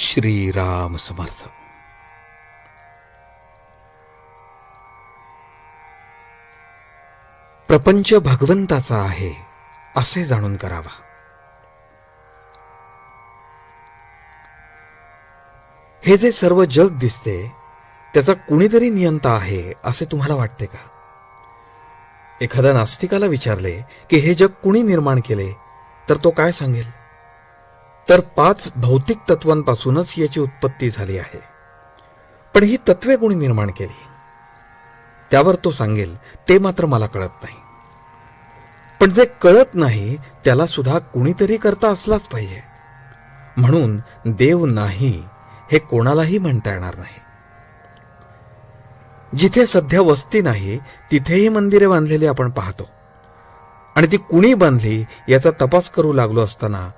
श्रीराम समर्थ। प्रपंच भगवंताचा आहे असे जाणून करावा. हे जे सर्व जग दिसते त्याचा कुणीतरी नियंता आहे असे तुम्हाला वाटते का? एखाद्या नास्तिकाला विचारले की हे जग कुणी निर्माण केले तर तो काय सांगेल? तर पाच भौतिक तत्वांपासूनच याची उत्पत्ती झाली आहे. पण ही तत्वे कोणी निर्माण केली? त्यावर तो सांगेल ते मात्र मला कळत नाही. पण जे कळत नाही त्याला सुद्धा कुणीतरी करता असलाच पाहिजे. म्हणून देव नाही हे कोणालाही म्हणता येणार नाही. जिथे सध्या वस्ती नाही तिथेही मंदिरे बांधलेली आपण पाहतो. आणि ती कुणी बांधली याचा तपास करू लागलो असताना